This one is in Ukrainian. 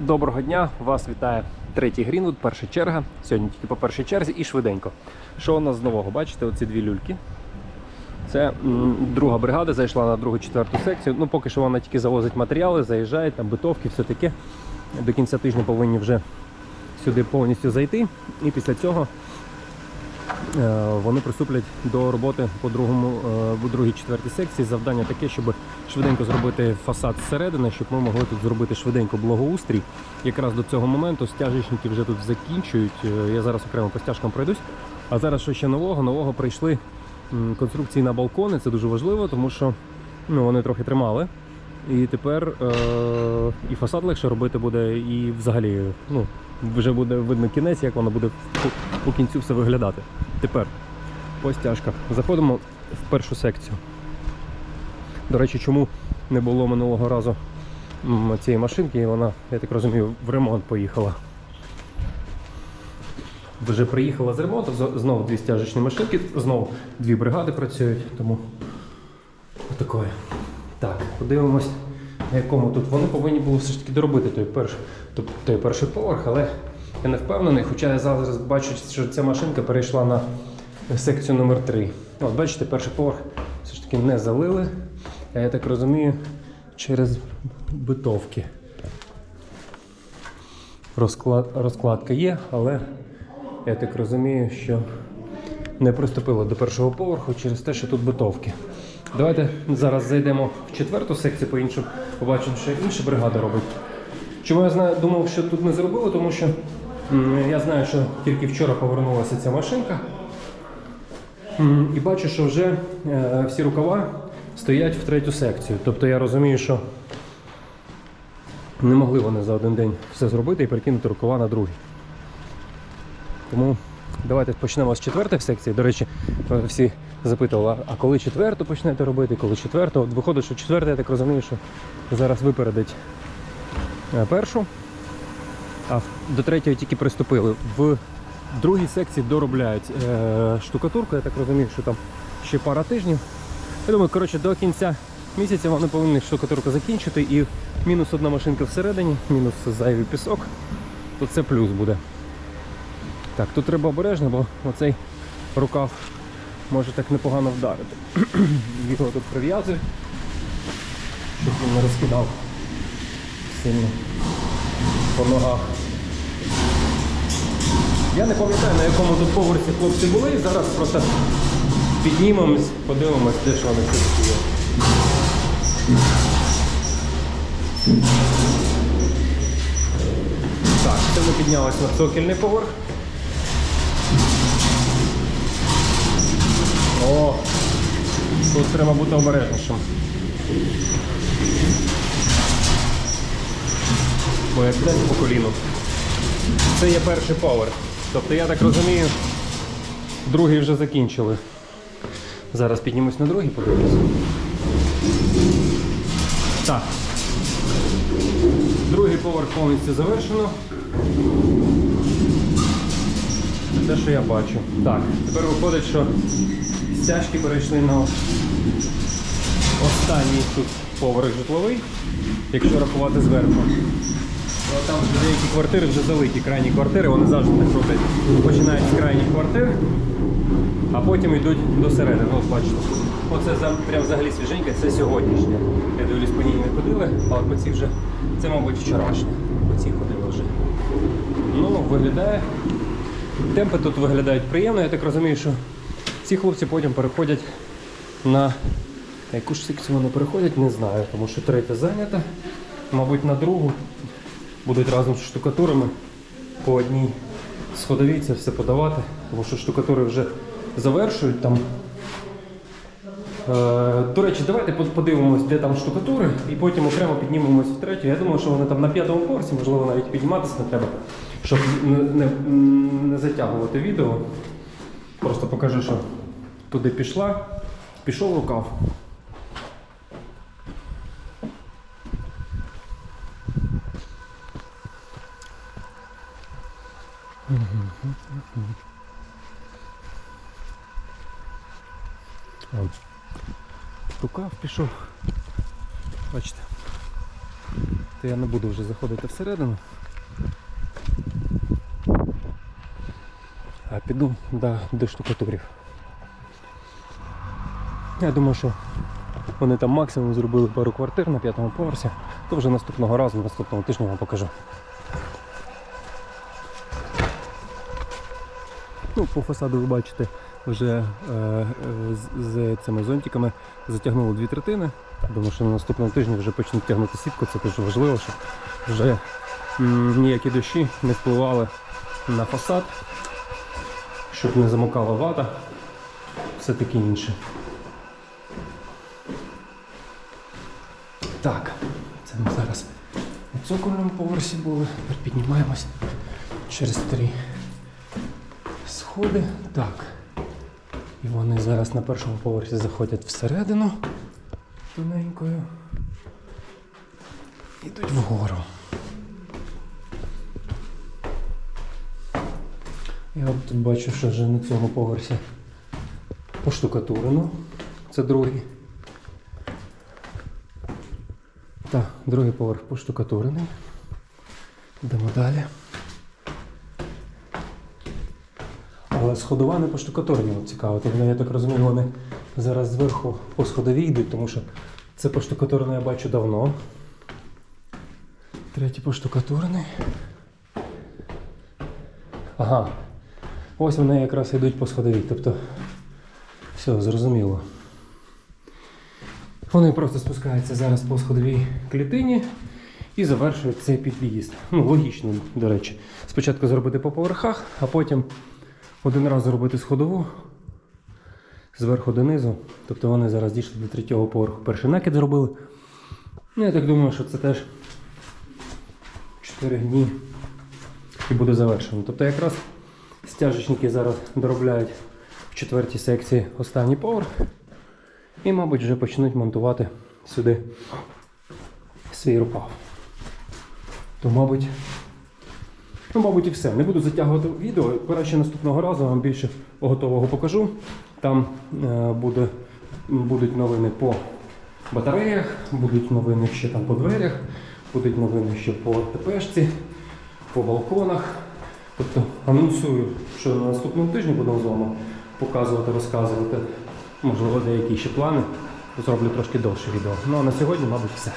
Доброго дня! Вас вітає третій Грінвуд, перша черга. Сьогодні тільки по першій черзі і швиденько. Що у нас з нового? Бачите, оці дві люльки. Це м, друга бригада зайшла на другу четверту секцію. Ну, поки що вона тільки завозить матеріали, заїжджає, там битовки, все таке. До кінця тижня повинні вже сюди повністю зайти. І після цього вони приступлять до роботи по другому, е, по другій четвертій секції. Завдання таке, щоб швиденько зробити фасад зсередини, щоб ми могли тут зробити швиденько благоустрій. Якраз до цього моменту стяжечники вже тут закінчують. Е, Я зараз окремо по стяжкам пройдусь. А зараз що ще нового? Нового прийшли конструкції на балкони. Це дуже важливо, тому що ну, вони трохи тримали. І тепер е- і фасад легше робити буде, і взагалі ну, вже буде видно кінець, як воно буде по, кінцю все виглядати. Тепер по стяжках. Заходимо в першу секцію. До речі, чому не було минулого разу цієї машинки, і вона, я так розумію, в ремонт поїхала. Вже приїхала з ремонту, знову дві стяжечні машинки, знову дві бригади працюють, тому отакое. Подивимось, на якому тут вони повинні були все ж таки доробити той перший, той перший поверх, але я не впевнений, хоча я зараз бачу, що ця машинка перейшла на секцію номер 3 От бачите, перший поверх все ж таки не залили. А я так розумію, через битовки. Розклад, розкладка є, але я так розумію, що не приступило до першого поверху через те, що тут битовки. Давайте зараз зайдемо в четверту секцію по іншим, побачимо, що інша бригада робить. Чому я знаю, думав, що тут не зробили, тому що я знаю, що тільки вчора повернулася ця машинка. І бачу, що вже е, всі рукава стоять в третю секцію. Тобто я розумію, що не могли вони за один день все зробити і перекинути рукава на другий. Тому давайте почнемо з четвертої секції. До речі, е, всі запитували, а коли четверту почнете робити, коли четверту? От виходить, що четверта, я так розумію, що зараз випередить е, першу, а до третьої тільки приступили. В другій секції доробляють е, штукатурку, я так розумію, що там ще пара тижнів. Я думаю, коротше, до кінця місяця вони повинні штукатурку закінчити і мінус одна машинка всередині, мінус зайвий пісок, то це плюс буде. Так, тут треба обережно, бо оцей рукав може так непогано вдарити. Його тут прив'язують, щоб він не розкидав сильно по ногах. Я не пам'ятаю, на якому тут поверсі хлопці були. Зараз просто піднімемось, подивимось, де ж вони все-таки є. Так, це ми піднялися на цокільний поверх. О, тут треба бути обережнішим. Бо як десь по коліну. Це є перший поверх. Тобто я так розумію, другий вже закінчили. Зараз піднімусь на другий, подивлюся. Так. Другий поверх повністю завершено. Це те, що я бачу. Так, тепер виходить, що стяжки перейшли на останній тут поверх житловий, якщо рахувати зверху. Ну, Там деякі квартири вже залиті, крайні квартири, вони завжди так роблять. Починають з крайніх квартир, а потім йдуть до середини. Ось бачите. Оце прям взагалі свіженьке, це сьогоднішнє. Я дивлюсь, по ній не ходили, а от по цій вже, це, мабуть, вчорашнє. По цій ходили вже. Ну, виглядає. Темпи тут виглядають приємно. Я так розумію, що ці хлопці потім переходять на яку ж секцію вони переходять, не знаю, тому що третя зайнята. Мабуть, на другу будуть разом з штукатурами по одній сходовій це все подавати, тому що штукатури вже завершують там. Е, до речі, давайте подивимось, де там штукатури, і потім окремо піднімемось в третю. Я думаю, що вони там на п'ятому поверсі, можливо, навіть підніматися не треба, щоб не, не, не затягувати відео. Просто покажу, що туди пішла, пішов рукав. Рукав пішов. Бачите. то я не буду вже заходити всередину. А піду до, до штукатурів. Я думаю, що вони там максимум зробили пару квартир на п'ятому поверсі, то вже наступного разу, наступного тижня вам покажу. Ну, по фасаду ви бачите, вже е, е, з, з цими зонтиками затягнуло дві третини. Думаю, що на наступному тижні вже почнуть тягнути сітку, це дуже важливо, щоб вже м, ніякі дощі не впливали на фасад, щоб не замокала вата, все таке інше. Так, це ми зараз на цокольному поверсі були. Тепер піднімаємось через три сходи. Так. І вони зараз на першому поверсі заходять всередину тоненькою. Ідуть вгору. Я от бачу, що вже на цьому поверсі поштукатурено. Це другий. Так, другий поверх поштукатурений. Йдемо далі. Але сходова не поштукатурені, цікаво. Тобто, я так розумію, вони зараз зверху по сходовій йдуть, тому що це поштукатурено я бачу давно. Третій поштукатурений. Ага. Ось вони якраз йдуть по сходовій. Тобто, все, зрозуміло. Вони просто спускаються зараз по сходовій клітині і завершують цей під'їзд. Ну, логічно, до речі. Спочатку зробити по поверхах, а потім один раз зробити сходову зверху донизу. Тобто вони зараз дійшли до третього поверху. Перший накид зробили. Ну, я так думаю, що це теж 4 дні і буде завершено. Тобто якраз стяжечники зараз доробляють в четвертій секції останній поверх. І, мабуть, вже почнуть монтувати сюди свій рукав. То, мабуть, ну, мабуть, і все. Не буду затягувати відео. Краще наступного разу вам більше готового покажу. Там е, буде, будуть новини по батареях, будуть новини ще там по дверях, будуть новини ще по ТПшці, по балконах. Тобто анонсую, що на наступному тижні будемо з вами показувати, розказувати. Можливо, деякі ще плани. Зроблю трошки довше відео. Ну а на сьогодні, мабуть, все.